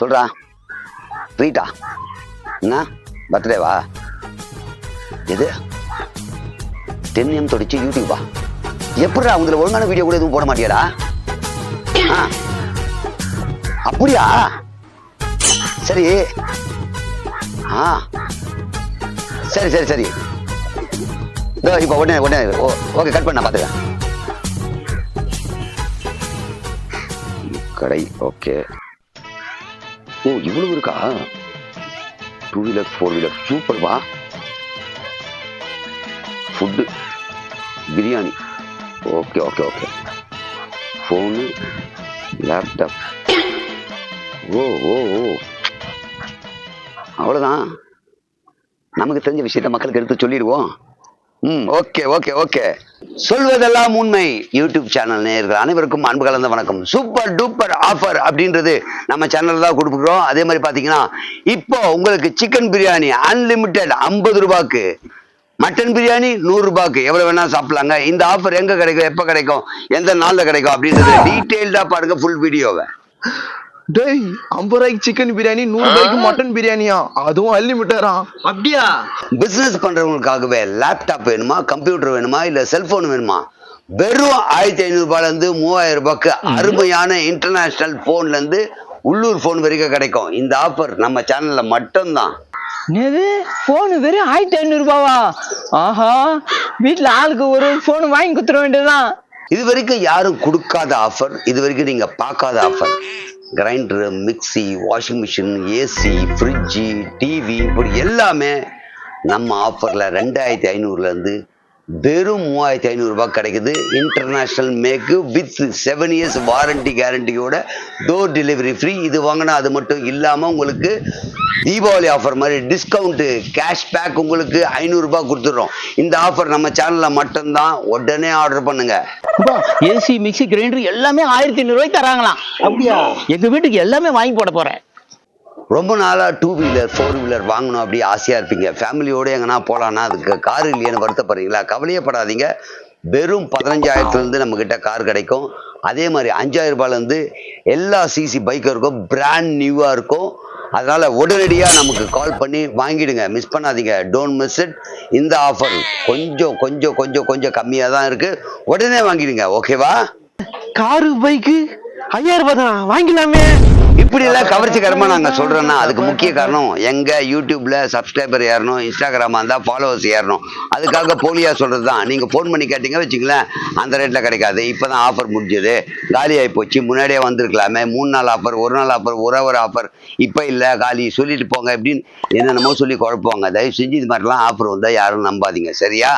சொல்கிறா ட்ரீட்டா என்ன? பர்த்டேவா எது? தென்னியம் தொடிச்சு யூடியூபா எப்படிடா உங்களை ஒழுங்கான வீடியோ கூட எதுவும் போட மாட்டியாடா? ஆ. அப்படியா? சரி. ஆ. சரி சரி சரி. இதோ இப்போ உடனே உடனே ஓ ஓகே கட் பண்ண பார்த்துக்கிறேன். கடை ஓகே. ஓ இவ்வளவு இருக்கா? Two wheeler four wheeler super வா? Food biryani okay okay okay phone laptop ஓ ஓ ஓ. அவ்வளோதான் நமக்கு தெரிஞ்ச விஷயத்த மக்களுக்கு எடுத்து சொல்லிடுவோம். ம். Okay okay okay. சொல்வதெல்லாம் உண்மை. யூடியூப் சேனல் நேயர்கள் அனைவருக்கும் அன்பு கலந்த வணக்கம். சூப்பர் டூப்பர் ஆஃபர் அப்படின்றது நம்ம சேனலில் தான் கொடுக்குறோம் அதே மாதிரி பார்த்தீங்கன்னா இப்போ உங்களுக்கு சிக்கன் பிரியாணி அன்லிமிட்டெட் ஐம்பது ரூபாய்க்கு மட்டன் பிரியாணி நூறு எவ்வளோ வேணால் சாப்பிட்லாங்க. இந்த ஆஃபர் எங்கே கிடைக்கும் எப்போ கிடைக்கும் எந்த நாளில் கிடைக்கும் அப்படின்றது டீட்டெயில்டா பாருங்கள் ஃபுல் வீடியோவை டேய் ஐம்பது ரூபாய்க்கு சிக்கன் பிரியாணி நூறு ரூபாய்க்கு மட்டன் பிரியாணியா அதுவும் அன்லிமிட்டடா அப்படியா? பிசினஸ் பண்றவங்களுக்காகவே லேப்டாப் வேணுமா கம்ப்யூட்டர் வேணுமா இல்ல செல்போன் வேணுமா? வெறும் ஆயிரத்தி ஐநூறு ரூபாயில இருந்து மூவாயிரம் ரூபாய்க்கு அருமையான இன்டர்நேஷனல் போன்ல இருந்து உள்ளூர் போன் வரைக்கும் கிடைக்கும். இந்த ஆஃபர் நம்ம சேனல்ல மட்டும்தான். என்னது ஃபோனு வெறும் ஆயிரத்தி ஐநூறுபாவா ஆஹா வீட்டில் ஆளுக்கு ஒரு ஃபோன் வாங்கி கொடுத்துட வேண்டியதுதான். இது வரைக்கும் யாரும் கொடுக்காத ஆஃபர் இது வரைக்கும் நீங்க பார்க்காத offer grinder mixie washing machine AC fridge TV இப்படி எல்லாமே நம்ம ஆஃபரில் ரெண்டாயிரத்தி ஐநூறுலேருந்து வெறும் மூவாயிரத்தி ஐநூறுரூபா கிடைக்குது. International make with seven years warranty கேரண்டியோட door delivery free இது வாங்கினா அது மட்டும் இல்லாமல் உங்களுக்கு தீபாவளி ஆஃபர் மாதிரி டிஸ்கவுண்ட்டு கேஷ்பேக் உங்களுக்கு ஐநூறுரூபா கொடுத்துட்றோம். இந்த ஆஃபர் நம்ம சேனலில் மட்டும்தான். உடனே ஆர்டர் பண்ணுங்கள் ஏசி மிக்ஸி கிரைண்டர் எல்லாமே ஆயிரத்தி ஐநூறுபாய்க்கு தராங்களாம். அப்படியா? எங்க வீட்டுக்கு எல்லாமே வாங்கி போட போறேன். ரொம்ப நாளாக டூ வீலர் ஃபோர் வீலர் வாங்கணும் அப்படி ஆசையாக இருப்பீங்க. ஃபேமிலியோடு எங்கன்னா போகலான்னா அதுக்கு கார் இல்லையேன்னு வருத்தப்படுறீங்களா? கவலையே படாதீங்க வெறும் பதினஞ்சாயிரத்துலேருந்து நம்மக்கிட்ட கார் கிடைக்கும். அதே மாதிரி அஞ்சாயிரம் ரூபாயிலேருந்து எல்லா சிசி பைக்கும் இருக்கும். பிராண்ட் நியூவாக இருக்கும். அதனால் உடனடியாக நமக்கு கால் பண்ணி வாங்கிடுங்க. மிஸ் பண்ணாதீங்க. டோன்ட் மிஸ் இட் இந்த ஆஃபர் கொஞ்சம் கொஞ்சம் கொஞ்சம் கொஞ்சம் கம்மியாக தான் இருக்குது உடனே வாங்கிடுங்க. ஓகேவா காரு பைக்கு ஐயாயிரம் ரூபாய் தான் வாங்கிடலாமே. இப்படி எல்லாம் கவர்ச்சிகரமா நாங்க சொல்றோம்னா அதுக்கு முக்கிய காரணம் எங்க யூடியூப்ல சப்ஸ்கிரைபர் ஏறணும் இன்ஸ்டாகிராமா இருந்தா ஃபாலோவர்ஸ் ஏறணும். அதுக்காக போலியா சொல்கிறது தான் நீங்க ஃபோன் பண்ணி கேட்டீங்க வச்சுங்களேன் அந்த ரேட்ல கிடைக்காது. இப்பதான் ஆஃபர் முடிஞ்சது. காலி ஆகி போச்சு. முன்னாடியே வந்திருக்கலாமே. மூணு நாள் ஆஃபர் ஒரு நாள் ஆஃபர் ஒரு ஹவர் ஆஃபர் இப்போ இல்லை காலி. சொல்லிட்டு போங்க அப்படின்னு என்னென்னமோ சொல்லி குழப்புவாங்க. தயவு செஞ்சு இது மாதிரிலாம் ஆஃபர் வந்தா யாரும் நம்பாதீங்க. சரியா?